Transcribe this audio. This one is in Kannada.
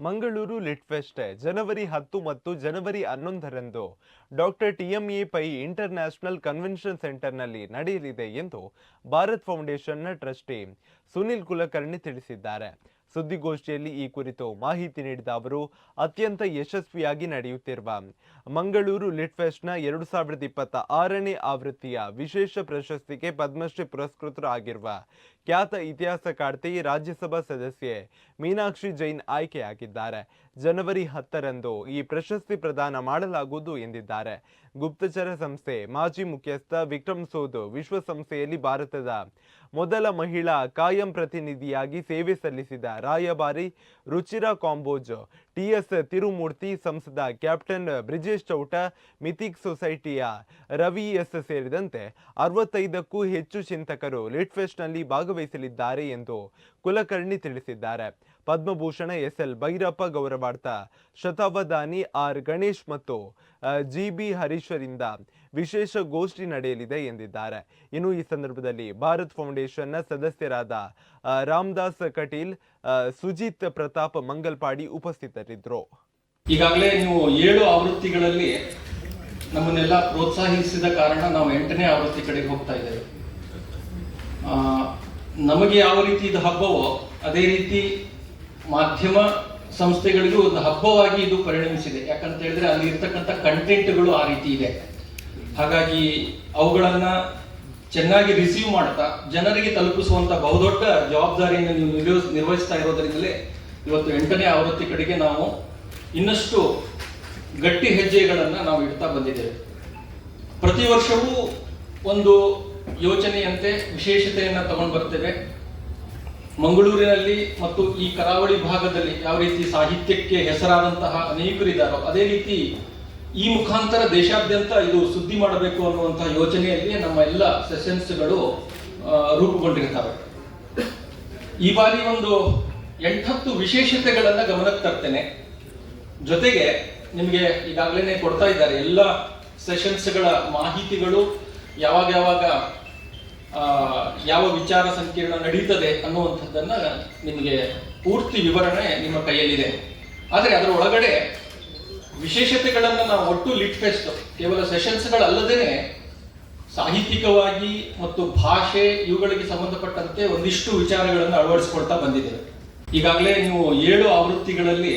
ಮಂಗಳೂರು ಲಿಟ್ ಫೆಸ್ಟ್ ಜನವರಿ ಹತ್ತು ಮತ್ತು ಜನವರಿ ಹನ್ನೊಂದರಂದು doctor TMA Pai international convention ಸೆಂಟರ್ನಲ್ಲಿ ನಡೆಯಲಿದೆ ಎಂದು ಭಾರತ್ ಫೌಂಡೇಶನ್ನ ಟ್ರಸ್ಟಿ ಸುನಿಲ್ ಕುಲಕರ್ಣಿ ತಿಳಿಸಿದ್ದಾರೆ. ಸುದ್ದಿಗೋಷ್ಠಿಯಲ್ಲಿ ಈ ಕುರಿತು ಮಾಹಿತಿ ನೀಡಿದ ಅವರು, ಅತ್ಯಂತ ಯಶಸ್ವಿಯಾಗಿ ನಡೆಯುತ್ತಿರುವ ಮಂಗಳೂರು ಲಿಟ್ಫೆಸ್ಟ್ನ ಎರಡು ಸಾವಿರದ ಇಪ್ಪತ್ತ ಆರನೇ ಆವೃತ್ತಿಯ ವಿಶೇಷ ಪ್ರಶಸ್ತಿಗೆ ಪದ್ಮಶ್ರೀ ಪುರಸ್ಕೃತರು ಆಗಿರುವ ಖ್ಯಾತ ಇತಿಹಾಸಕಾರ್ತಿ ರಾಜ್ಯಸಭಾ ಸದಸ್ಯೆ ಮೀನಾಕ್ಷಿ ಜೈನ್ ಆಯ್ಕೆಯಾಗಿದ್ದಾರೆ. ಜನವರಿ ಹತ್ತರಂದು ಈ ಪ್ರಶಸ್ತಿ ಪ್ರದಾನ ಮಾಡಲಾಗುವುದು ಎಂದಿದ್ದಾರೆ. ಗುಪ್ತಚರ ಸಂಸ್ಥೆ ಮಾಜಿ ಮುಖ್ಯಸ್ಥ ವಿಕ್ರಮ್ ಸೋದು ವಿಶ್ವಸಂಸ್ಥೆಯಲ್ಲಿ ಭಾರತದ ಮೊದಲ ಮಹಿಳಾ ಕಾಯಂ ಪ್ರತಿನಿಧಿಯಾಗಿ ಸೇವೆ ಸಲ್ಲಿಸಿದ ರಾಯಭಾರಿ ರುಚಿರಾ ಕಾಂಬೋಜ್. ಟಿಎಸ್ ತಿರುಮೂರ್ತಿ ಸಂಸದ ಕ್ಯಾಪ್ಟನ್ ಬ್ರಿಜೇಶ್ ಚೌಟ, ಮಿಥಿಕ್ ಸೊಸೈಟಿಯ ರವಿ ಎಸ್ ಸೇರಿದಂತೆ ಅರವತ್ತೈದಕ್ಕೂ ಹೆಚ್ಚು ಚಿಂತಕರು ಲಿಟ್ ಫೆಸ್ಟ್ನಲ್ಲಿ ಭಾಗವಹಿಸಲಿದ್ದಾರೆ ಎಂದು ಕುಲಕರ್ಣಿ ತಿಳಿಸಿದ್ದಾರೆ. ಪದ್ಮಭೂಷಣ, ಎಸ್ ಎಲ್ ಭೈರಪ್ಪ ಗೌರವಾರ್ಥ ಶತಾವಧಾನಿ ಆರ್ ಗಣೇಶ್ ಮತ್ತು ಜಿ ಬಿ ಹರೀಶ್ವರಿಂದ ವಿಶೇಷ ಗೋಷ್ಠಿ ನಡೆಯಲಿದೆ ಎಂದಿದ್ದಾರೆ. ಇನ್ನು ಈ ಸಂದರ್ಭದಲ್ಲಿ ಭಾರತ್ ಫೌಂಡೇಶನ್ನ ಸದಸ್ಯರಾದ ರಾಮದಾಸ್ ಕಟೀಲ್ ಸುಜಿತ್ ಪ್ರತಾಪ್ ಮಂಗಲ್ಪಾಡಿ ಉಪಸ್ಥಿತರಿದ್ದರು. ಈಗಾಗಲೇ ನೀವು ಏಳು ಆವೃತ್ತಿಗಳಲ್ಲಿ ನಮ್ಮನ್ನೆಲ್ಲ ಪ್ರೋತ್ಸಾಹಿಸಿದ ಕಾರಣ ನಾವು ಎಂಟನೇ ಆವೃತ್ತಿ ಕಡೆಗೆ ಹೋಗ್ತಾ ಇದ್ದೇವೆ. ನಮಗೆ ಯಾವ ರೀತಿ ಇದು ಹಬ್ಬವೋ, ಅದೇ ರೀತಿ ಮಾಧ್ಯಮ ಸಂಸ್ಥೆಗಳಿಗೂ ಒಂದು ಹಬ್ಬವಾಗಿ ಇದು ಪರಿಣಮಿಸಿದೆ. ಯಾಕಂತ ಹೇಳಿದ್ರೆ ಅಲ್ಲಿ ಇರ್ತಕ್ಕಂಥ ಕಂಟೆಂಟ್ಗಳು ಆ ರೀತಿ ಇದೆ. ಹಾಗಾಗಿ ಅವುಗಳನ್ನ ಚೆನ್ನಾಗಿ ರಿಸೀವ್ ಮಾಡ್ತಾ, ಜನರಿಗೆ ತಲುಪಿಸುವಂತ ಬಹುದೊಡ್ಡ ಜವಾಬ್ದಾರಿಯನ್ನು ನೀವು ನಿರ್ವಹಿಸ್- ನಿರ್ವಹಿಸ್ತಾ ಇರೋದ್ರಿಂದಲೇ ಇವತ್ತು ಎಂಟನೇ ಆವೃತ್ತಿ ಕಡೆಗೆ ನಾವು ಇನ್ನಷ್ಟು ಗಟ್ಟಿ ಹೆಜ್ಜೆಗಳನ್ನು ನಾವು ಇಡ್ತಾ ಬಂದಿದ್ದೇವೆ. ಪ್ರತಿ ವರ್ಷವೂ ಒಂದು ಯೋಚನೆಯಂತೆ ವಿಶೇಷತೆಯನ್ನು ತಗೊಂಡು ಬರ್ತೇವೆ. ಮಂಗಳೂರಿನಲ್ಲಿ ಮತ್ತು ಈ ಕರಾವಳಿ ಭಾಗದಲ್ಲಿ ಯಾವ ರೀತಿ ಸಾಹಿತ್ಯಕ್ಕೆ ಹೆಸರಾದಂತಹ ಅನೇಕರಿದ್ದಾರೋ ಅದೇ ರೀತಿ ಈ ಮುಖಾಂತರ ದೇಶಾದ್ಯಂತ ಇದು ಸುದ್ದಿ ಮಾಡಬೇಕು ಅನ್ನುವಂತಹ ಯೋಚನೆಯಲ್ಲಿ ನಮ್ಮ ಎಲ್ಲ ಸೆಷನ್ಸ್ಗಳು ರೂಪುಗೊಂಡಿರ್ತವೆ ಈ ಬಾರಿ ಒಂದು ಎಂಟತ್ತು ವಿಶೇಷತೆಗಳನ್ನು ಗಮನಕ್ಕೆ ತರ್ತೇನೆ. ಜೊತೆಗೆ ನಿಮಗೆ ಈಗಾಗಲೇ ಕೊಡ್ತಾ ಇದ್ದಾರೆ ಎಲ್ಲ ಸೆಷನ್ಸ್ಗಳ ಮಾಹಿತಿಗಳು ಯಾವಾಗ ಯಾವಾಗ ಯಾವ ವಿಚಾರ ಸಂಕೀರ್ಣ ನಡೀತದೆ ಅನ್ನುವಂಥದ್ದನ್ನ ನಿಮಗೆ ಪೂರ್ತಿ ವಿವರಣೆ ನಿಮ್ಮ ಕೈಯಲ್ಲಿದೆ. ಆದರೆ ಅದರ ಒಳಗಡೆ ವಿಶೇಷತೆಗಳನ್ನ ನಾವು ಒಟ್ಟು ಲಿಟ್ ಫೆಸ್ಟ್, ಕೇವಲ ಸೆಷನ್ಸ್ಗಳಲ್ಲದೇ ಸಾಹಿತ್ಯಿಕವಾಗಿ ಮತ್ತು ಭಾಷೆ ಇವುಗಳಿಗೆ ಸಂಬಂಧಪಟ್ಟಂತೆ ಒಂದಿಷ್ಟು ವಿಚಾರಗಳನ್ನು ಅಳವಡಿಸಿಕೊಳ್ತಾ ಬಂದಿದ್ದೇವೆ. ಈಗಾಗಲೇ ನೀವು ಏಳು ಆವೃತ್ತಿಗಳಲ್ಲಿ